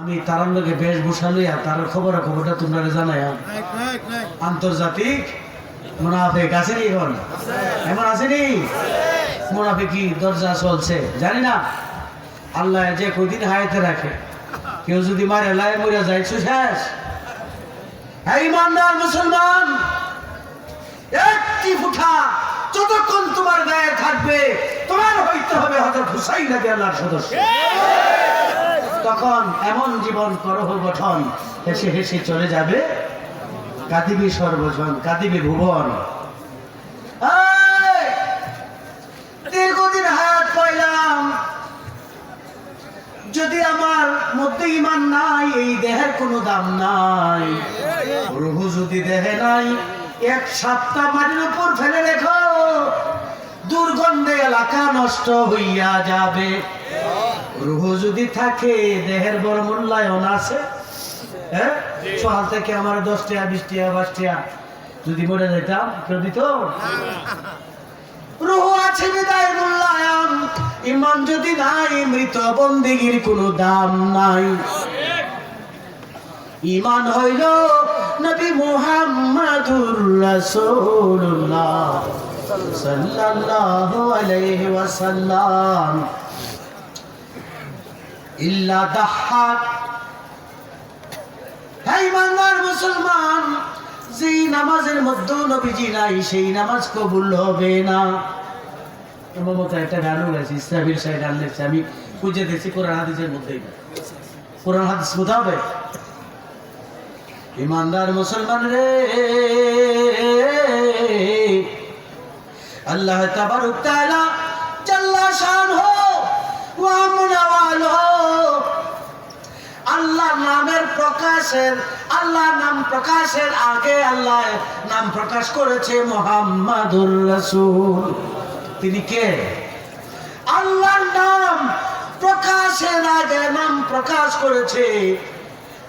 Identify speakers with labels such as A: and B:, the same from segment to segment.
A: আমি তারার লোকে বেশভূষা লইয়া তার খবর খবরটা তোমরা জানাই আন্তর্জাতিক মুনাফেক আসেনি এখন? এমন আসেনি? মুনাফে কি দরজা চলছে। জানি না। আল্লাহ যে কদিন হায়াতে রাখে। কেউ যদি মারে লাই মরে যায় শেষ। হ্যাঁ ইমানদার মুসলমান একটি ফুটা যতক্ষণ তোমার গায়ে থাকবে তোমার হইতে হবে হজরত হুসাইন আল্লাহর সদস্য। তখন এমন জীবন করহ গঠন। হেসে হেসে চলে যাবে। কাঁদিবি সর্বজন, কাঁদিবি ভুবন। দীর্ঘদিন হায়াত পাইলাম। যদি আমার মধ্যে ইমান নাই, এই দেহের কোনো দাম নাই। রুহু যদি দেহে নাই, এক সপ্তাহ মাটির উপর ফেলে রেখো। দুর্গন্ধে এলাকা নষ্ট হইয়া যাবে। রুহু যদি থাকে, দেহের বড় মূল্যায়ন আছে? হ্যাঁ? সকাল থেকে আমার দশ টাকা বিশ যদি মরে যেতাম কেউ দিত রুহু আছে বিদায় মূল্যায়ন। ইমান যদি নাই, মৃত বন্দিগির কোনো দাম নাই। ইমান হইল নবী মুহাম্মাদুর রাসূলুল্লাহ সাল্লাল্লাহু আলাইহি ওয়াসাল্লাম। ইল্লা ইমানদার মুসলমান, যেই নামাজের মধ্যে নবীজি নাই, সেই নামাজ কবুল হবে না। মতো একটা গেছে সাহেব গান আমি খুঁজে দেখছি কোরআন হাদিসের মধ্যেই। কোরআন হাদিস ইমানদার মুসলমান রে, আল্লাহ তাবারক তাআলা জাল্লা শানহু ওয়া মুনাওয়ালহু আল্লাহ নামের প্রকাশের আল্লাহ নাম প্রকাশের আগে আল্লাহ নাম প্রকাশ করেছে মোহাম্মদুর রাসূল। তিনি কে? আল্লাহর নাম প্রকাশের আগে নাম প্রকাশ করেছে।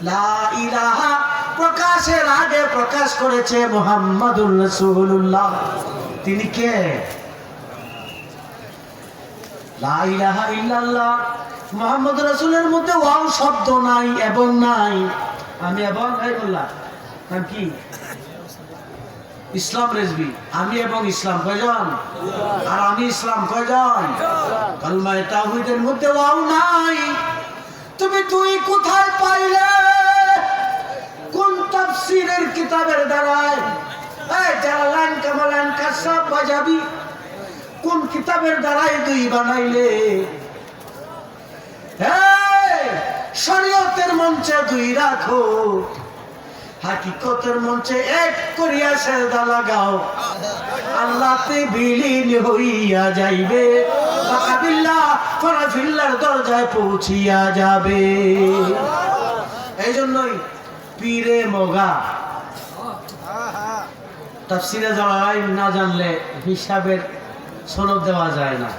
A: লা ইলাহা, প্রকাশের আগে প্রকাশ করেছে মোহাম্মদুর রাসূলুল্লাহ। তিনি কে? লা ইলাহা ইল্লাল্লাহ। মোহাম্মদ রাসূলের মধ্যে ওয়াও শব্দ নাই, এবং নাই। আমি এবং কি? ইসলাম রেজবি আমি এবং ইসলাম কয়জন? আর আমি ইসলাম কয়জন? কালমায় তাওহীদের মধ্যে ওয়াও নাই। তুমি তুই কোথায় পাইলে? কোন তাফসীরের কিতাবের দ্বারায়? এই যারা লাইন কাসাব বাজাবি। কোন কিতাবের দ্বারাই তুই বানাইলে? এই, শরীয়তের মঞ্চে দুই রাখো। হাকিকতের মঞ্চে এক করিয়া সেদা লাগাও। আল্লাহতে বিলীন হইয়া যাইবে। ফরাফিল্লার দরজায় পৌঁছিয়া যাবে। এই জন্যই পীরে মগা। তাফসিরে যাওয়াই না জানলে হিসাবের সনদ দেওয়া যায় না।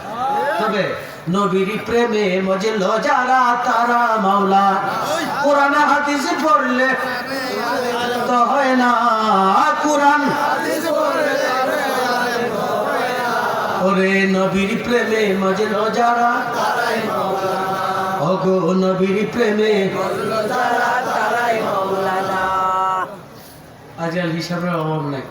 A: তবে নবীর প্রেমে মজল যারা, তারা মাওলা। কোরআন হাদিস পড়লে তো হয় না। কোরআন ওরে নবীর প্রেমে মজল যারা, ওগো নবীর প্রেমে আজকাল হিসাবের অভাব নাই।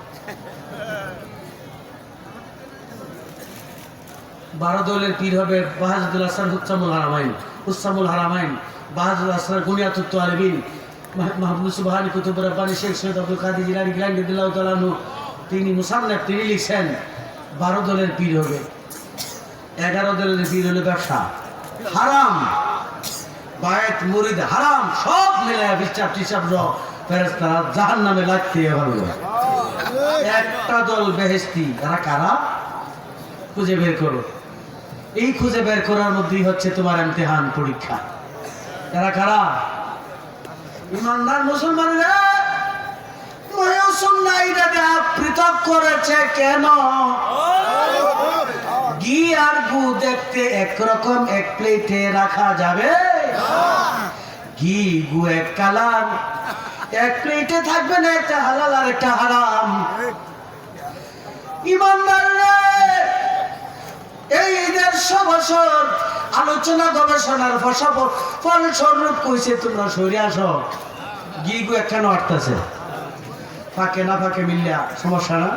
A: বারো দলের পীর হবে বাহাজুল হাসান হুসামুল হারামাইন হুসামুল হারামাইন বাহাজুল হাসান গুনিয়াতুত্ত আলবিন মাহবুব সুবাহানি কুতুব রব্বানি শেখ সৈয়দ আব্দুল কাদের জিলানি গিলানি দিল্লাহ তালানু তিনি মুসান্নেফ তিনি লিখছেন বারো দলের পীর হবে। এগারো দলের পীর হলে ব্যবসা। হারাম। বায়েত মুরিদ হারাম সব মিলে বিচার টিচার ফেরেস্তারা জাহান নামে লাগতে হবে। একটা দল বেহেস্তি তারা কারা? খুঁজে বের করো। এই খুঁজে বের করার মধ্যেই হচ্ছে তোমার ইমতিহান পরীক্ষা। তারা কারা? ইমানদার মুসলমানরা? করেছে কেন? ঘি আর গু দেখতে একরকম এক প্লেটে রাখা যাবে? ঘি, গু এক কালার। এক প্লেটে থাকবে না, একটা আর একটা হারাম। ইমানদার এই আলোচনা, গবেষণার ফসা ফল স্বরূপ কইছে, তোমরা সরে আসো। গি গু একখানে ফাঁকে না ফাঁকে মিলিয়া, সমস্যা না?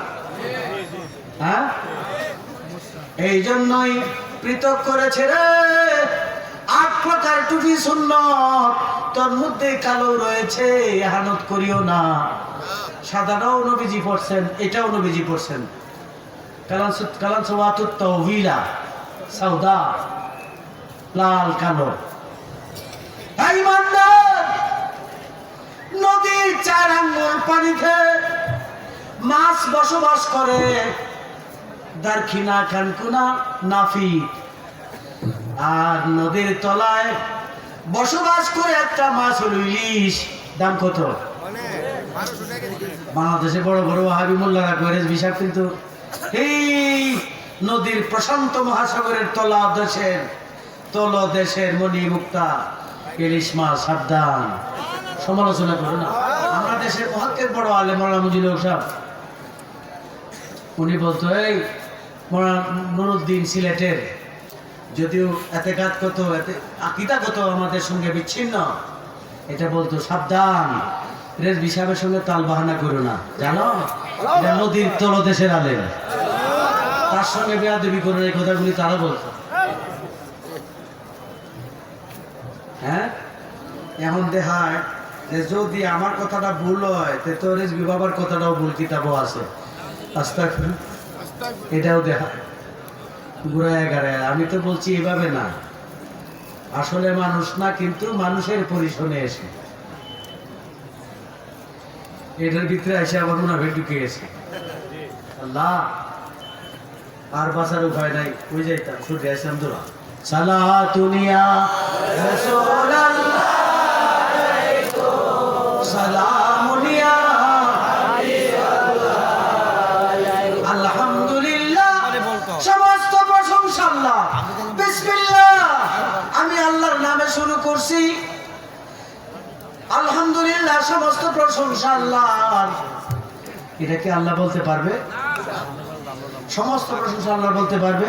A: হ্যাঁ? এই জন্যই পৃথক করেছে রে। আট প্রকার টুপি শূন্য তোর মধ্যে কালো রয়েছে হানত করিও না। সাদাটাও নবীজি পড়ছেন এটাও নবীজি পড়ছেন কালান সাউদা লাল কালো। নদীর চার আঙ্গুল পানিতে মাছ বসবাস করে। দারখিনা কানকুনা নাফি। আর নদীর তলায় বসবাস করে একটা মাছ হলো ইলিশ। দাম কত? বাংলাদেশে বড় বড় হাবি মোল্লারা করে কিন্তু নদীর প্রশান্ত মহাসাগরের তলা দেশের, তল দেশের মণি মুক্তা মাছ সাবধান। সমালোচনা করো না। আমরা দেশের মহাকের বড় আলে মৌলানা মুজিল উনি বলতো, এই নুরুদ্দিন সিলেটের, যদিও এতে কত, এতে আকিদা কত আমাদের সঙ্গে বিচ্ছিন্ন, এটা বলতো সাবধান। রেজ হিসাবের সঙ্গে তাল বাহানা করো না। জানো? নদীর তলদেশের আলেন তার সঙ্গে বেয়াদবি করে এই কথাগুলি তারা বলতো হ্যাঁ? এখন দেখায় যে যদি আমার কথাটা ভুল হয়, তে তো রেজবি বাবার কথাটাও ভুল কিতাবও আছে। আস্তা এটাও দেখা ঘুরায় গাড়ায় আমি তো বলছি এভাবে না। আসলে মানুষ না, কিন্তু মানুষের পরিশনে এসে। এটার ভিতরে এসে আবার মুনাফে ঢুকে গেছে। আল্লাহ আর বাঁচার উপায় নাই। ওই যাইতাম ছুটে আসলাম তোরা সালা দুনিয়া সালামুনিয়া আলহামদুলিল্লাহ। সমস্ত প্রশংসা আল্লাহ। বিসমিল্লাহ। আমি আল্লাহর নামে শুরু করছি। সমস্ত প্রশংসা আল্লাহ এটা কি আল্লাহ বলতে পারবে? সমস্ত প্রশংসা আল্লাহ বলতে পারবে?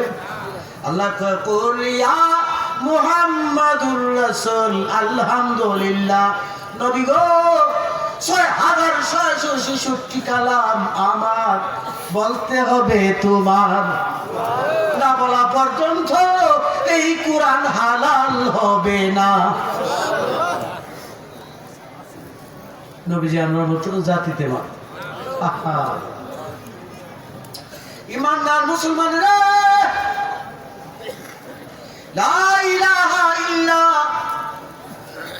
A: আল্লাহ কয়, "কুল ইয়া মুহাম্মাদুর রাসূল আলহামদুলিল্লাহ। নবী গো ছয় হাজার ছয়শো ছেষট্টি কালাম আমার। বলতে হবে তোমার। না বলা পর্যন্ত এই কোরআন হালাল হবে না। নবীজি আমরা মতো জাতিতে মা। ইমানদার মুসলমানেরা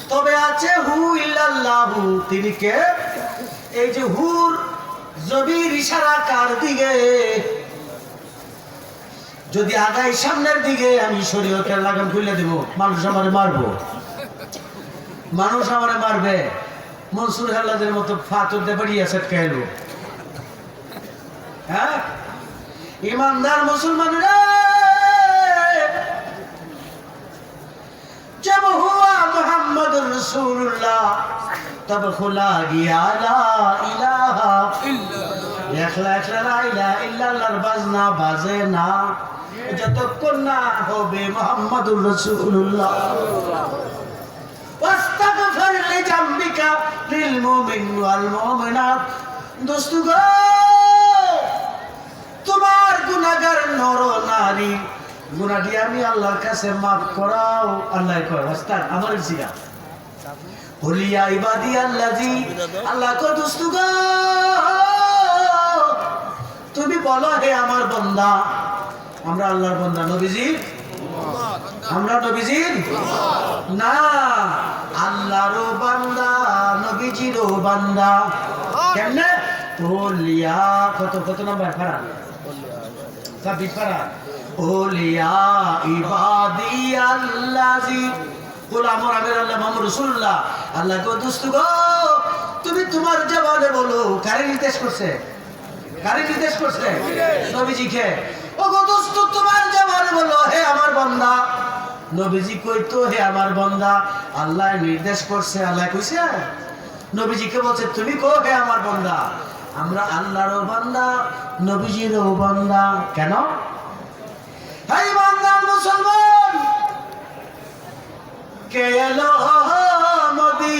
A: তবে আছে হু ইল্লাল্লাহু, তিনি কে? এই যে হুর জবির ইশারা কার দিকে? যদি আগাই সামনের দিকে, আমি শরীয়তের লাগাম খুলে দেব। মানুষ আমারে মারবো। মানুষ আমারে মারবে। মনসুর হালাদের মতো ফাতর দে বাড়ি আছে কেন হ্যাঁ? ইমানদার মুসলমানরা জব হুয়া মুহাম্মদ রাসূলুল্লাহ, তব গিয়া লা ইলাহা লা ইলাহা বাজনা বাজে না। যতক্ষণ না হবে মুহাম্মদুর রাসূলুল্লাহ। জাম্বিকা লিল মুমিন ওয়াল মুমিনাত। দোস্তু গো, তোমার গুনাহগার নর নারী, গুনাহটি আমি আল্লাহর কাছে মাফ করাও আল্লাহ কয় আমার জিয়া হলিয়া ইবাদি আল্লাজি, আল্লাহ কো দোস্তু গো, তুমি বলো হে আমার বন্দা, আমরা আল্লাহর বন্দা নবীজি। আমরা নবীজির? না। আল্লাহরও বান্দা, নবীজিরও বান্দা। কেমনে? ওলিয়া, কত কত নাম্বার? ফারান ছাব্বিশ ফারান ওলিয়া ইবাদি আল্লাজি। গোলাম আমির আল্লাহ মোহাম্মদ রসুল্লাহ আল্লাহ গো দুস্ত গো, তুমি তোমার জবানে বলো, কারে নির্দেশ করছে? কারে নির্দেশ করছে? নবীজিকে। ও গো দোস্ত, তোমার জবানে বলো, হে আমার বান্দা। নবীজি কইতো, হে আমার বান্দা, আল্লাহ নির্দেশ করছে, আল্লাহ কইছে? নবীজিকে বলছে, তুমি কো হে আমার বান্দা? আমরা আল্লাহরও বান্দা, নবীজিরও বান্দা। কেন? হে বান্দা, মুসলমান, কে এলো মদি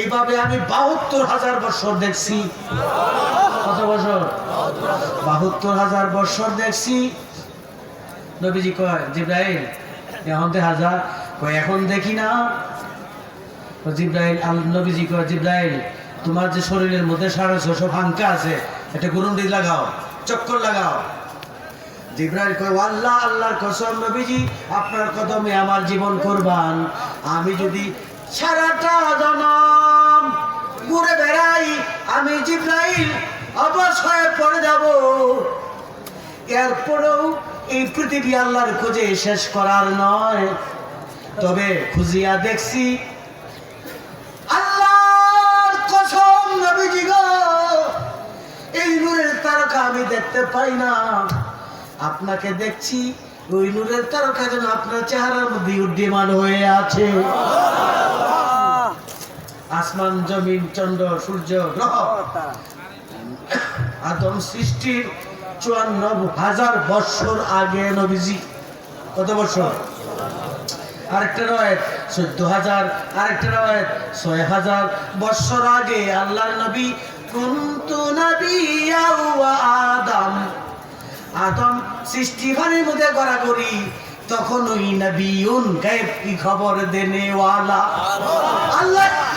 A: এইভাবে আমি বাহাত্তর হাজার বছর দেখছি। কত বছর? বাহাত্তর হাজার বছর দেখছি। নবীজি কয়, জিব্রাইল, এখন দেখা যায় কয়, এখন দেখি না। আল নবীজি কয় তোমার যে শরীরের মধ্যে সাড়ে ছশো ফাঙ্কা আছে একটা গুরুন্ডি লাগাও, চক্কর লাগাও। জিব্রাইল কয়, আল্লাহ, আল্লাহর কসম, নবীজি, আপনার কদমে আমার জীবন করবান। আমি যদি সারাটা জনম ঘুরে বেড়াই, আমি জিব্রাইল অবশ হয়ে পড়ে যাব। এরপরেও এই পৃথিবী আল্লাহর খোঁজে শেষ করার নয়। তবে খুঁজিয়া দেখছি, আল্লাহর কসম নবীজি গো, এই নূরের তারকা আমি দেখতে পাই না। আপনাকে দেখছি, ওই নূরের তারকা যেন আপনার চেহারার মধ্যে উড্ডীমান হয়ে আছে। আসমান, জমিন, চন্দ্র, সূর্য, গ্রহ। আদম সৃষ্টির চুয়ান্ন হাজার বৎসর আগে নবীজি। কত বছর আরেকটা চোদ্দ হাজার। আরেকটা ছয় হাজার আগে আল্লাহর নবী। কুন্তু নবী আদম। আদম সৃষ্টি মধ্যে গড়াগড়ি তখন ওই নবীন গায়েব কি খবর দেনে ওয়ালা আল্লাহ আল্লাহ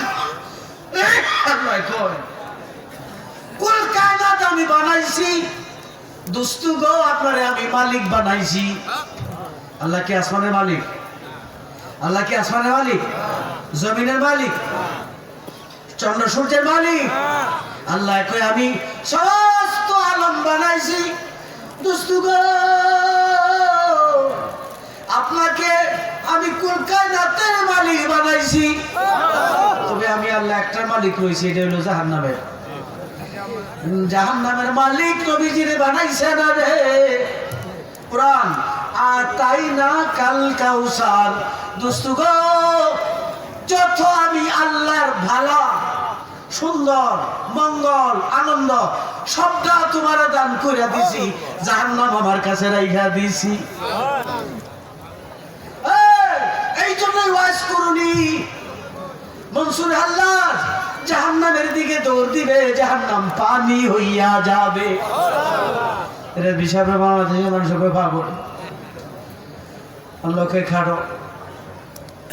A: আল্লাহ কি আসমানের মালিক? আল্লাহ কি আসমানের মালিক? জমিনের মালিক? চন্দ্র মালিক? আল্লাহ কই আমি সমস্ত আলম বানাইছি। দুস্তু গো আমি কুল কায়নাতের মালিক বানাইছি? তবে আমি আল্লাহ একটা মালিক রয়েছি এটা হলো জাহান্নামের। জাহান নামের মালিক নবীজিরে বানাইছে না রে। কোরআন আর তাই না কাল কাউসার। দুস্তু গো, যত আমি আল্লাহর ভালা, সুন্দর, মঙ্গল, আনন্দ, সবটা তোমার দান করে দিছি জাহান নাম আমার কাছে রাইখা দিছি এই, এই জন্যই ওয়াজ করুনি। মনসুর হাল্লার জাহান্নামের দিকে দৌড় দিবে, জাহান্নাম পানি হইয়া যাবে। এটা মানুষ পাগল। লোকে খাটো।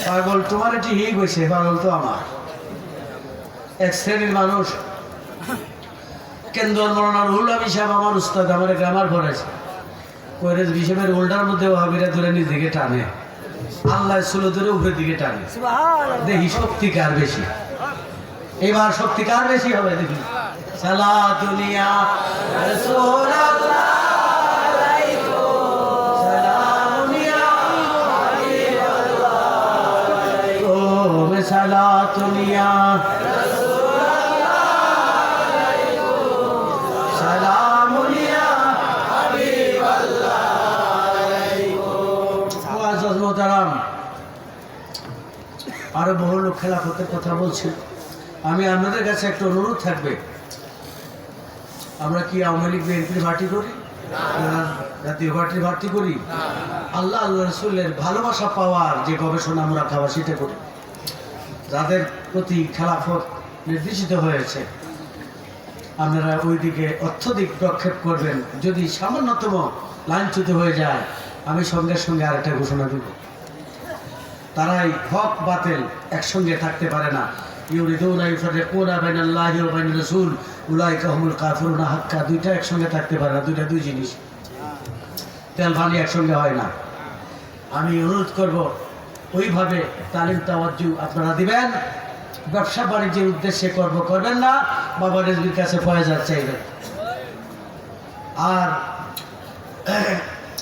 A: পাগল তোমার এটি ঠিক হয়েছে পাগল তো আমার। এক শ্রেণির মানুষ। কেন্দ্র মরনার উল্লা বিষাব আমার উস্তাদ, আমার গ্রামার পড়েছে। কইরে বিষাবের উল্টার মধ্যে হাবিরা ধরে নিজ দিকে টানে। আল্লাহ সুলো ধরে উপরের দিকে টানে। দেখি শক্তি কার বেশি? এবার শক্তি কার বেশি হবে দেখি। সালা দুনিয়া রাসূলুল্লাহ সালাম আরও বহু লোক খেলাফতের কথা বলছে। আমি আপনাদের কাছে একটা অনুরোধ থাকবে। আমরা কি আওয়ামী লীগ বিএনপির পার্টি করি? জাতীয় পার্টির পার্টি করি? আল্লাহ আল্লাহ রসুলের ভালোবাসা পাওয়ার যে গবেষণা আমরা খাওয়া সেটা করি। যাদের প্রতি খেলাফত নির্দেশিত হয়েছে, আপনারা ওইদিকে অত্যধিক প্রক্ষেপ করবেন। যদি সামান্যতম লাঞ্ছিত হয়ে যায়, আমি সঙ্গে সঙ্গে আরেকটা ঘোষণা দিব। তারাই হক বাতিল একসঙ্গে থাকতে পারে না। দুইটা একসঙ্গে থাকতে পারে না, দুইটা দুই জিনিস। তেল পানি একসঙ্গে হয় না। আমি অনুরোধ করব, ওইভাবে তালিম তাওয়াজ্জু আপনারা দিবেন। ব্যবসা বাণিজ্যের উদ্দেশ্যে কর্ম করবেন না। বাবা রেজবির কাছে ফয়েজার চাইবেন। আর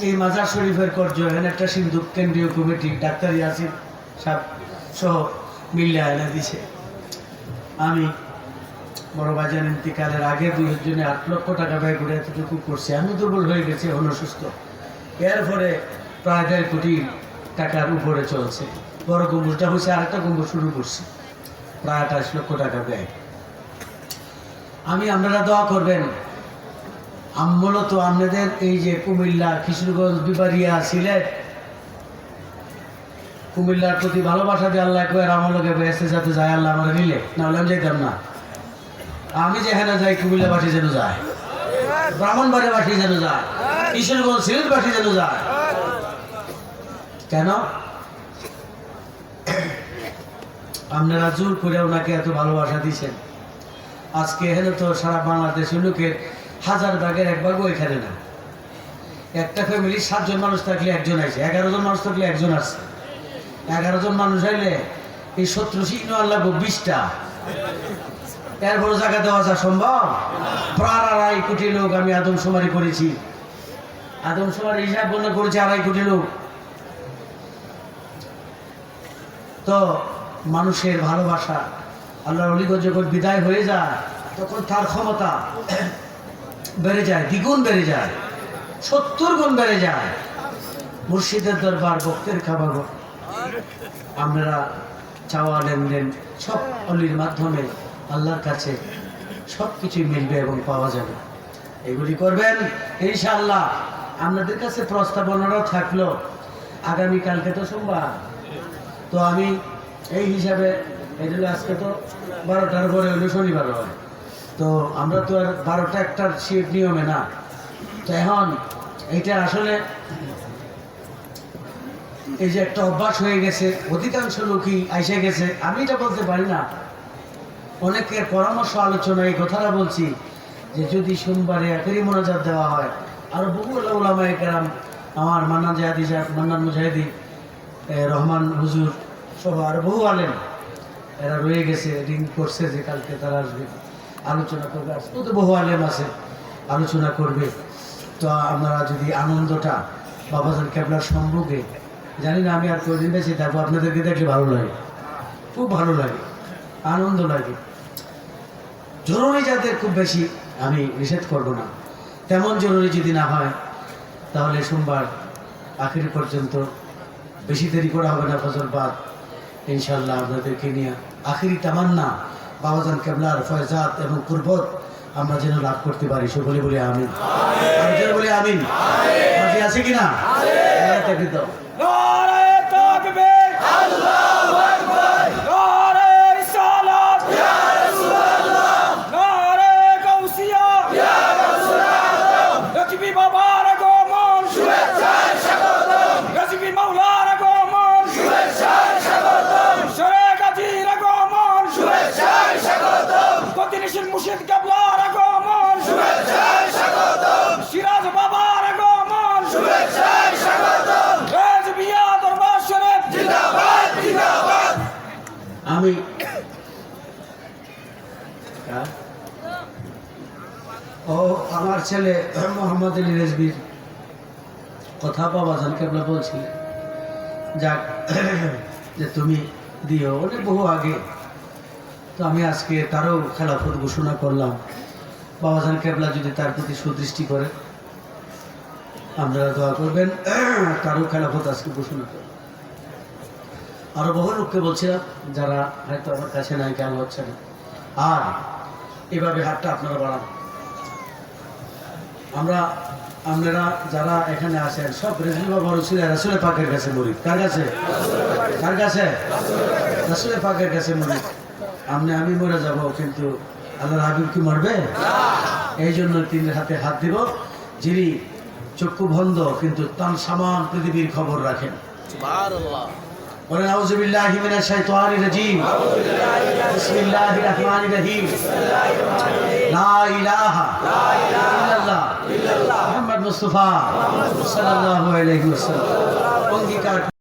A: এই মাজার শরীফের কর্য একটা সিন্ধু কেন্দ্রীয় কমিটি, ডাক্তার ইয়াসিন সাহেব সহ মিল্লে এনে দিছে। আমি বড় বাজার ইন্তিকালের আগে দুই জনে আট লক্ষ টাকা ব্যয় করে এতটুকু করছি। আমি দুর্বল হয়ে গেছি, এখন অসুস্থ এরপরে প্রায় দেড় কোটি টাকার উপরে চলছে। বড় গম্বুজটা হয়েছে আরেকটা গম্বুজ শুরু করছি, প্রায় আঠাশ লক্ষ টাকা ব্যয়। আমি আপনারা দোয়া করবেন মূলত আপনাদের এই যে কুমিল্লা, কিশোরগঞ্জ বিবারিয়া সিলেট কুমিল্লার প্রতি ভালোবাসা দিয়ে আল্লাহ কয়ে আমলকে বেসতে যাতে যায়, আল্লাহ আমার মিলে না হলে আমি যেতাম না। আমি যেখানে যাই, কুমিল্লাবাসী যেন যায়। ব্রাহ্মণবাড়িবাসী যেন যায়। কিশোরগঞ্জ সিলেটবাসী যেন যায়। কেন? আপনারা জোর করে ওনাকে এত ভালোবাসা দিয়েছেন। আজকে এখানে তো সারা বাংলাদেশের লোকের হাজার ভাগের এক ভাগও এখানে না। একটা ফ্যামিলি সাতজন মানুষ থাকলে একজন আছে এগারো জন মানুষ থাকলে একজন আসছে এগারো জন মানুষ হইলে এই শত্রু চিহ্ন আল্লাহ বিশটা। এর বড় জায়গা দেওয়া যা সম্ভব। প্রায় আড়াই কোটি লোক আমি আদমশুমারি করেছি। আদমশুমারি হিসাব মনে করেছি আড়াই কোটি লোক। তো মানুষের ভালোবাসা আল্লাহর অলিগঞ্জ যখন বিদায় হয়ে যায়, তখন তার ক্ষমতা বেড়ে যায়, দ্বিগুণ বেড়ে যায়, সত্তর গুণ বেড়ে যায়। মুর্শিদের দরবার ভক্তের খাবার আমরা চাওয়া, লেনদেন সব অলির মাধ্যমে আল্লাহর কাছে সব কিছুই মিলবে এবং পাওয়া যাবে। এগুলি করবেন, ইনশাআল্লাহ। আপনাদের কাছে প্রস্তাবনাটাও থাকল আগামীকালকে তো সোমবার। তো আমি এই হিসাবে জন্য আজকে তো বারোটার পরে হলো শনিবার হয়। তো আমরা তো আর বারোটা একটার শিফট নিয়মে না। তো এখন, এইটা আসলে এই যে একটা অভ্যাস হয়ে গেছে, অধিকাংশ লোকই আইসে গেছে। আমি এটা বলতে পারি না। অনেকের পরামর্শ আলোচনা, এই কথাটা বলছি যে যদি সোমবারে একেরই মোনাজাত দেওয়া হয়, আরও বহু ওলামায় কেরাম, আমার মান্নান জাহাদি সাহেব, মান্নান মুজাহিদি রহমান হুজুর সহ আরও বহু আলেম, এরা রয়ে গেছে, রিং করছে যে কালকে তারা আসবে, আলোচনা করবে। আজকেও তো বহু আলেম আছে, আলোচনা করবে। তো আপনারা যদি আনন্দটা বাবাজান কেবলার সম্পর্কে জানি না আমি আর কদিন বেশি থাকব আপনাদেরকে দেখলে ভালো লাগে খুব ভালো লাগে আনন্দ লাগে জরুরি যাদের খুব বেশি আমি নিষেধ করব না তেমন জরুরি যদি না হয় তাহলে সোমবার আখেরি পর্যন্ত বেশি দেরি করা হবে না ফজল বাদ ইনশাল্লাহ আপনাদেরকে নিয়ে আখেরি তামান্না বাবাজান কেবলার ফয়জাত এবং কুরবত আমরা যেন লাভ করতে পারি সকলে বলে আমিন বলি আমিন আছে কিনা। ছেলে মোহাম্মদ আলী রেজবির কথা বাবা জান কেবলা বলছি, যাক, যে তুমি দিও। অনেক বহু আগে। তো আমি আজকে তারও খেলাফত ঘোষণা করলাম। বাবাজান কেবলা যদি তার প্রতি সুদৃষ্টি করে আপনারা দোয়া করবেন, তারও খেলাফত আজকে ঘোষণা করবেন আরও বহু লোককে বলছিলাম, যারা হয়তো আমার কাছে নাই কেন হচ্ছে না। আর এভাবে হাতটা আপনারা বাড়ান। আমরা আপনারা যারা এখানে আছেন সব রেজুল বাবা রসুল রাসুলের পাকের কাছে মরি কার কাছে? কার কাছে? রাসুলের পাকের কাছে মরি আপনি আমি মরে যাব কিন্তু আল্লাহর হাবিব কি মরবে? এই জন্য তিনি হাতে হাত দিব। যিনি চক্ষু বন্ধ কিন্তু তার সামান পৃথিবীর খবর রাখেন। বলেন আউযুবিল্লাহি মিনাশ শাইতানির রাজিম। বিসমিল্লাহির রহমানির রহিম। লা ইলাহা ইল্লাল্লাহ। মুস্তাফা সাল্লাল্লাহু আলাইহি ওয়াসাল্লাম। অঙ্গীকার